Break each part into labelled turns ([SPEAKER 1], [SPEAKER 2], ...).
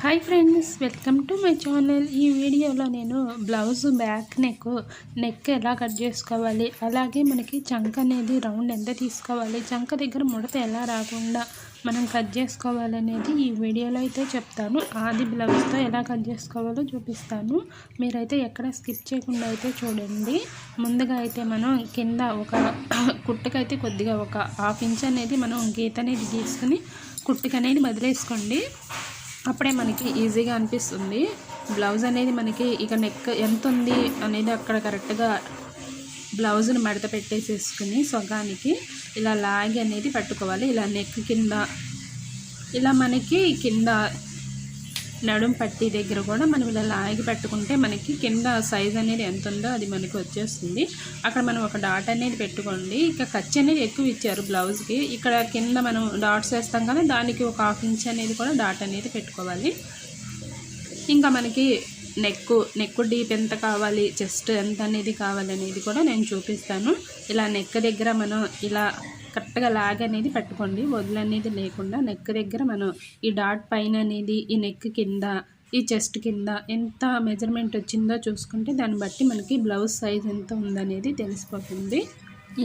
[SPEAKER 1] Hi friends welcome to my channel ఈ వీడియోలో నేను బ్లౌజ్ బ్యాక్ నెక్ నెక్ ఎలా కట్ చేసుకోవాలి? అలాగే మనకి చంక అనేది రౌండ్ ఎంత తీసుకోవాలి? చంక దగ్గర ముడత ఎలా రాకుండా మనం కట్ చేసుకోవాలి అనేది ఈ వీడియోలో అయితే చెప్తాను. ఆది బ్లౌజ్తో ఎలా కట్ చేసుకోవాలో చూపిస్తాను. మీరైతే ఎక్కడ స్కిప్ చేయకుండా అయితే చూడండి. ముందుగా అయితే మనం కింద ఒక కుట్టుకైతే కొద్దిగా ఒక హాఫ్ ఇంచ్ అనేది మనం గీత అనేది గీసుకుని కుట్టుకనేది వదిలేసుకోండి. అప్పుడే మనకి ఈజీగా అనిపిస్తుంది. బ్లౌజ్ అనేది మనకి ఇక నెక్ ఎంత ఉంది అనేది అక్కడ కరెక్ట్గా బ్లౌజ్ని మడత పెట్టేసేసుకుని సొగానికి ఇలా లాగి అనేది పట్టుకోవాలి. ఇలా నెక్ కింద ఇలా మనకి కింద నడుం పట్టి దగ్గర కూడా మనం ఇలా లాగి పెట్టుకుంటే మనకి కింద సైజ్ అనేది ఎంత ఉందో అది మనకి వచ్చేస్తుంది. అక్కడ మనం ఒక డాట్ అనేది పెట్టుకోండి. ఇక ఖర్చు అనేది ఎక్కువ ఇచ్చారు బ్లౌజ్కి ఇక్కడ కింద మనం డాట్స్ వేస్తాం కదా దానికి ఒక హాఫ్ ఇంచ్ అనేది కూడా డాట్ అనేది పెట్టుకోవాలి. ఇంకా మనకి నెక్ నెక్ డీప్ ఎంత కావాలి చెస్ట్ ఎంత అనేది కావాలి అనేది కూడా నేను చూపిస్తాను. ఇలా నెక్ దగ్గర మనం ఇలా కరెక్ట్గా లాగ్ అనేది పట్టుకోండి. వదులు అనేది లేకుండా నెక్ దగ్గర మనం ఈ డాట్ పైన అనేది ఈ నెక్ కింద ఈ చెస్ట్ కింద ఎంత మెజర్మెంట్ వచ్చిందో చూసుకుంటే దాన్ని బట్టి మనకి బ్లౌజ్ సైజ్ ఎంత ఉందనేది తెలిసిపోతుంది.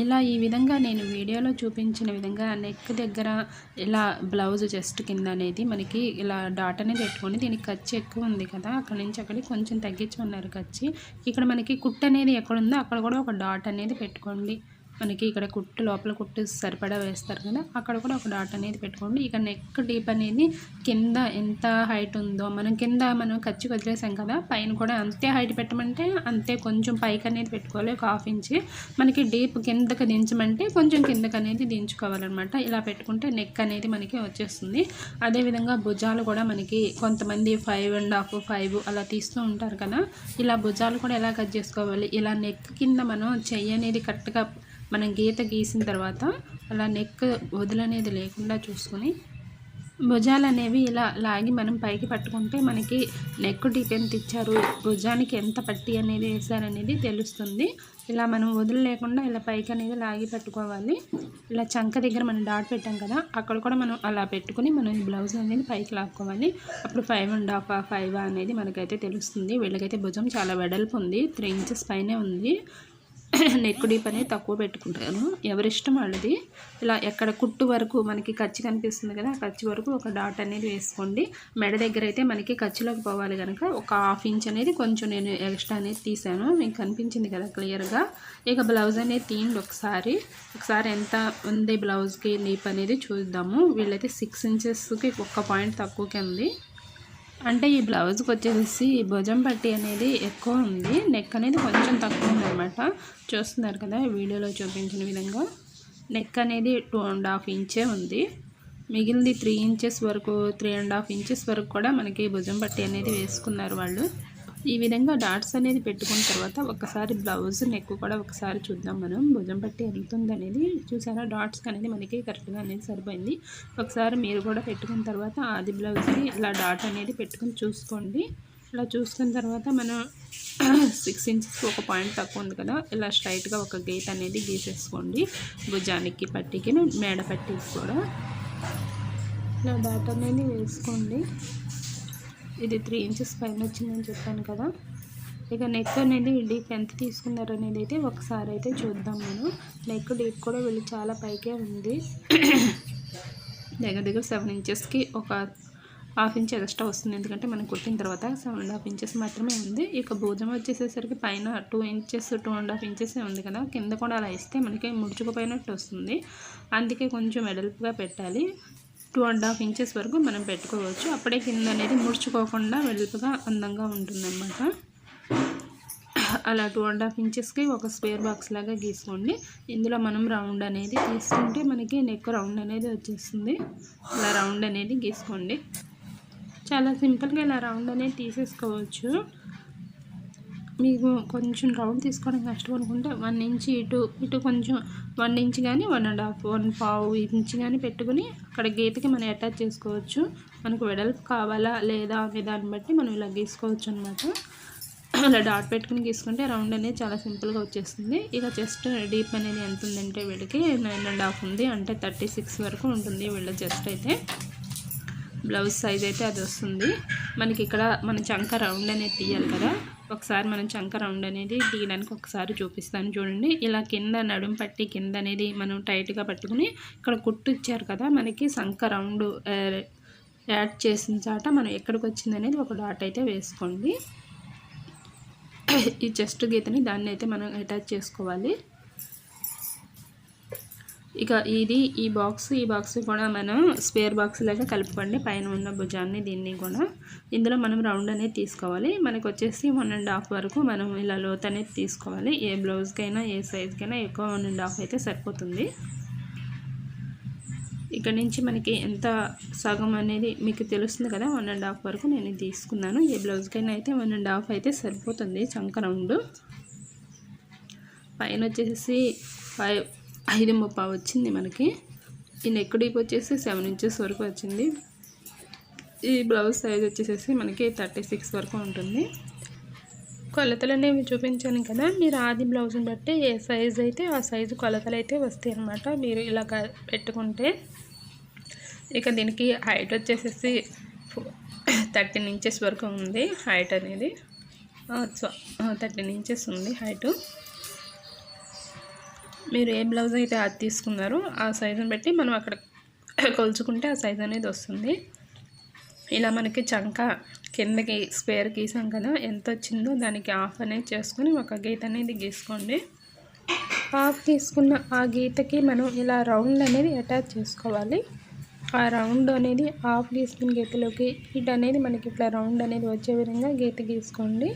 [SPEAKER 1] ఇలా ఈ విధంగా నేను వీడియోలో చూపించిన విధంగా నెక్ దగ్గర ఇలా బ్లౌజ్ చెస్ట్ కింద అనేది మనకి ఇలా డాట్ అనేది పెట్టుకొని దీనికి ఖర్చు ఎక్కువ ఉంది కదా అక్కడ నుంచి అక్కడికి కొంచెం తగ్గించుకున్నారు ఖర్చు ఇక్కడ మనకి కుట్ అనేది ఎక్కడ ఉందో అక్కడ కూడా ఒక డాట్ అనేది పెట్టుకోండి. మనకి ఇక్కడ కుట్టు లోపల కుట్టు సరిపడా వేస్తారు కదా అక్కడ కూడా ఒక డాట్ అనేది పెట్టుకోండి. ఇక నెక్ డీప్ అనేది కింద ఎంత హైట్ ఉందో మనం కింద మనం ఖర్చు వదిలేసాం కదా పైన కూడా అంతే హైట్ పెట్టమంటే అంతే కొంచెం పైకి అనేది పెట్టుకోవాలి ఒక హాఫ్ ఇంచ్ మనకి డీప్ కిందకి దించమంటే కొంచెం కిందకి అనేది దించుకోవాలన్నమాట. ఇలా పెట్టుకుంటే నెక్ అనేది మనకి వచ్చేస్తుంది. అదేవిధంగా భుజాలు కూడా మనకి కొంతమంది ఫైవ్ అండ్ హాఫ్ ఫైవ్ అలా తీస్తూ ఉంటారు కదా ఇలా భుజాలు కూడా ఎలా కట్ చేసుకోవాలి ఇలా నెక్ కింద మనం చెయ్యి అనేది కరెక్ట్గా మనం గీత గీసిన తర్వాత అలా నెక్ వదులనేది లేకుండా చూసుకొని భుజాలు అనేవి ఇలా లాగి మనం పైకి పట్టుకుంటే మనకి నెక్ డీప్ ఎంత ఇచ్చారు భుజానికి ఎంత పట్టి అనేది వేసారనేది తెలుస్తుంది. ఇలా మనం వదులు లేకుండా ఇలా పైకి అనేది లాగి పెట్టుకోవాలి. ఇలా చంక దగ్గర మనం డాట్ పెట్టాం కదా అక్కడ కూడా మనం అలా పెట్టుకుని మనం బ్లౌజ్ అనేది పైకి లాక్కోవాలి. అప్పుడు ఫైవ్ అండ్ హాఫ్ ఫైవ్ అనేది మనకైతే తెలుస్తుంది. వీళ్ళకైతే భుజం చాలా వెడల్పు ఉంది త్రీ ఇంచెస్ పైనే ఉంది. నెక్ డీప్ అనేది తక్కువ పెట్టుకుంటాను. ఎవరిష్టం వాళ్ళది. ఇలా ఎక్కడ కుట్టు వరకు మనకి ఖర్చు కనిపిస్తుంది కదా ఖర్చు వరకు ఒక డాట్ అనేది వేసుకోండి. మెడ దగ్గర అయితే మనకి ఖర్చులోకి పోవాలి కనుక ఒక హాఫ్ ఇంచ్ అనేది కొంచెం నేను ఎక్స్ట్రా అనేది తీసాను. మీకు కనిపించింది కదా క్లియర్గా. ఇక బ్లౌజ్ అనేది తీయండి ఒకసారి. ఒకసారి ఎంత ఉంది బ్లౌజ్కి నీప్ అనేది చూద్దాము. వీళ్ళైతే సిక్స్ ఇంచెస్కి ఒక్క పాయింట్ తక్కువకి ఉంది. అంటే ఈ బ్లౌజ్కి వచ్చేసి భుజం పట్టి అనేది ఎక్కువ ఉంది. నెక్ అనేది కొంచెం తక్కువ ఉందన్నమాట. చూస్తున్నారు కదా వీడియోలో చూపించిన విధంగా. నెక్ అనేది టూ అండ్ హాఫ్ ఇంచే ఉంది. మిగిలింది త్రీ ఇంచెస్ వరకు త్రీ అండ్ హాఫ్ ఇంచెస్ వరకు కూడా మనకి భుజం పట్టి అనేది వేసుకున్నారు వాళ్ళు. ఈ విధంగా డాట్స్ అనేది పెట్టుకున్న తర్వాత ఒకసారి బ్లౌజ్ నెక్ కూడా ఒకసారి చూద్దాం మనం. భుజం పట్టి ఎంత అనేది చూసారా? డాట్స్ అనేది మనకి కరెక్ట్గా అనేది సరిపోయింది. ఒకసారి మీరు కూడా పెట్టుకున్న తర్వాత ఆది బ్లౌజ్కి ఇలా డాట్ అనేది పెట్టుకుని చూసుకోండి. ఇలా చూసుకున్న తర్వాత మనం సిక్స్ ఇంచెస్ ఒక పాయింట్ తక్కువ ఉంది కదా ఇలా స్ట్రైట్గా ఒక గేట్ అనేది గీసేసుకోండి. భుజానికి పట్టికి మేడ పట్టికి కూడా. ఇలా డాట్ అనేది వేసుకోండి. ఇది త్రీ ఇంచెస్ పైన వచ్చిందని చెప్పాను కదా. ఇక నెక్ అనేది డీప్ ఎంత తీసుకున్నారు అనేది అయితే ఒకసారి అయితే చూద్దాం నేను నెక్ డీప్ కూడా వీళ్ళు చాలా పైకే ఉంది. దగ్గర దగ్గర సెవెన్ ఇంచెస్కి ఒక హాఫ్ ఇంచ్ ఎక్స్ట్రా వస్తుంది. ఎందుకంటే మనం కుట్టిన తర్వాత సెవెన్ అండ్ హాఫ్ ఇంచెస్ మాత్రమే ఉంది. ఇక భోజనం వచ్చేసేసరికి పైన two inches two and half inches ఉంది కదా. కింద కూడా అలా ఇస్తే మనకి ముడుచుకుపోయినట్టు వస్తుంది. అందుకే కొంచెం వెడల్పుగా పెట్టాలి. టూ అండ్ హాఫ్ ఇంచెస్ వరకు మనం పెట్టుకోవచ్చు. అప్పుడే కింద అనేది ముడుచుకోకుండా వెలుపుగా అందంగా ఉంటుందన్నమాట. అలా టూ అండ్ హాఫ్ ఇంచెస్కి ఒక స్క్వేర్ బాక్స్ లాగా గీసుకోండి. ఇందులో మనం రౌండ్ అనేది తీసుకుంటే మనకి నెక్ రౌండ్ అనేది వచ్చేస్తుంది. అలా రౌండ్ అనేది గీసుకోండి. చాలా సింపుల్గా ఇలా రౌండ్ అనేది తీసేసుకోవచ్చు. మీకు కొంచెం రౌండ్ తీసుకోవడం కష్టం అనుకుంటే వన్ ఇంచ్ ఇటు ఇటు కొంచెం వన్ ఇంచ్ కానీ వన్ అండ్ హాఫ్ వన్ పావు ఇంచ్ కానీ పెట్టుకుని అక్కడ గీతకి మనం అటాచ్ చేసుకోవచ్చు. మనకు వెడల్పు కావాలా లేదా అనే దాన్ని బట్టి మనం ఇలా గీసుకోవచ్చు అనమాట అలా డాట్ పెట్టుకుని గీసుకుంటే రౌండ్ అనేది చాలా సింపుల్గా వచ్చేస్తుంది. ఇక జస్ట్ డీప్ అనేది ఎంత ఉందంటే వీళ్ళకి నైన్ అండ్ హాఫ్ ఉంది. అంటే థర్టీ సిక్స్ వరకు ఉంటుంది వీళ్ళ జస్ట్ అయితే. బ్లౌజ్ సైజ్ అయితే అది వస్తుంది. మనకి ఇక్కడ మన చంక రౌండ్ అనేది తీయాలి కదా. ఒకసారి మనం చంక రౌండ్ అనేది తీయడానికి ఒకసారి చూపిస్తాను చూడండి. ఇలా కింద నడుం పట్టి కింద అనేది మనం టైట్గా పట్టుకుని ఇక్కడ కుట్టు ఇచ్చారు కదా మనకి సంక రౌండ్ యాడ్ చేసిన చాట మనం ఎక్కడికి వచ్చింది అనేది ఒక డాట్ అయితే వేసుకోండి. ఈ చెస్ట్ గీతని దాన్ని అయితే మనం అటాచ్ చేసుకోవాలి. ఇక ఇది ఈ బాక్స్ ఈ బాక్స్ కూడా మనం స్పేర్ బాక్స్ లాగా కలుపుకోండి. పైన ఉన్న భుజాన్ని దీన్ని కూడా ఇందులో మనం రౌండ్ అనేది తీసుకోవాలి. మనకు వచ్చేసి వన్ అండ్ హాఫ్ వరకు మనం ఇలా లోత్ అనేది తీసుకోవాలి. ఏ బ్లౌజ్కైనా ఏ సైజ్కైనా ఎక్కువ వన్ అండ్ హాఫ్ అయితే సరిపోతుంది. ఇక్కడ నుంచి మనకి ఎంత సగం అనేది మీకు తెలుస్తుంది కదా వన్ అండ్ హాఫ్ వరకు నేను తీసుకున్నాను. ఏ బ్లౌజ్కైనా అయితే వన్ అండ్ హాఫ్ అయితే సరిపోతుంది చంక రౌండ్. పైన వచ్చేసి ఫైవ్ ఐదు ముప్పా వచ్చింది మనకి. ఈ నెక్ డీప్ వచ్చేసి సెవెన్ ఇంచెస్ వరకు వచ్చింది. ఈ బ్లౌజ్ సైజ్ వచ్చేసేసి మనకి థర్టీ సిక్స్ వరకు ఉంటుంది. కొలతలు అనేవి చూపించాను కదా మీరు ఆది బ్లౌజ్ని బట్టి ఏ సైజ్ అయితే ఆ సైజు కొలతలు అయితే వస్తాయి అన్నమాట. మీరు ఇలా పెట్టుకుంటే ఇక దీనికి హైట్ వచ్చేసేసి థర్టీన్ ఇంచెస్ వరకు ఉంది హైట్ అనేది. థర్టీన్ ఇంచెస్ ఉంది హైటు. మీరు ఏ బ్లౌజ్ అయితే అది తీసుకున్నారో ఆ సైజుని బట్టి మనం అక్కడ కొలుచుకుంటే ఆ సైజ్ అనేది వస్తుంది. ఇలా మనకి చంక కిందకి స్క్వేర్ గీసాం కదా ఎంత వచ్చిందో దానికి హాఫ్ అనేది చేసుకొని ఒక గీత అనేది గీసుకోండి. హాఫ్ తీసుకున్న ఆ గీతకి మనం ఇలా రౌండ్ అనేది అటాచ్ చేసుకోవాలి. ఆ రౌండ్ అనేది హాఫ్ గీసుకున్న గీతలోకి ఇటు అనేది మనకి ఇట్లా రౌండ్ అనేది వచ్చే విధంగా గీత గీసుకోండి.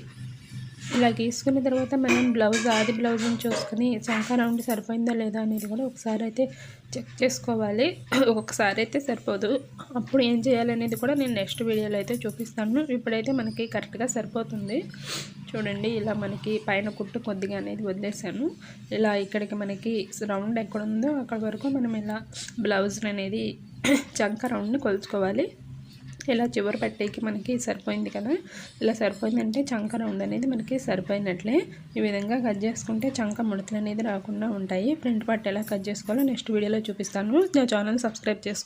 [SPEAKER 1] ఇలా గీసుకున్న తర్వాత మనం బ్లౌజ్ ఆది బ్లౌజ్ని చూసుకొని చంక రౌండ్ సరిపోయిందా లేదా అనేది కూడా ఒకసారి అయితే చెక్ చేసుకోవాలి. ఒకసారి అయితే సరిపోదు. అప్పుడు ఏం చేయాలనేది కూడా నేను నెక్స్ట్ వీడియోలో అయితే చూపిస్తాను. ఇప్పుడైతే మనకి కరెక్ట్గా సరిపోతుంది. చూడండి ఇలా మనకి పైన కుట్టు కొద్దిగా అనేది వదిలేసాను. ఇలా ఇక్కడికి మనకి రౌండ్ ఎక్కడ ఉందో అక్కడ వరకు మనం ఇలా బ్లౌజ్ అనేది చంక రౌండ్ని కొలుచుకోవాలి. ఇలా చివరి పట్టేకి మనకి సరిపోయింది కదా? ఇలా సరిపోయిందంటే చంక రౌండ్ అనేది మనకి సరిపోయినట్లే. ఈ విధంగా కట్ చేసుకుంటే చంక ముడతలు అనేది రాకుండా ఉంటాయి. ప్రింట్ పట్టు ఎలా కట్ చేసుకోవాలో నెక్స్ట్ వీడియోలో చూపిస్తాను. నా ఛానల్ సబ్స్క్రైబ్ చేసుకోండి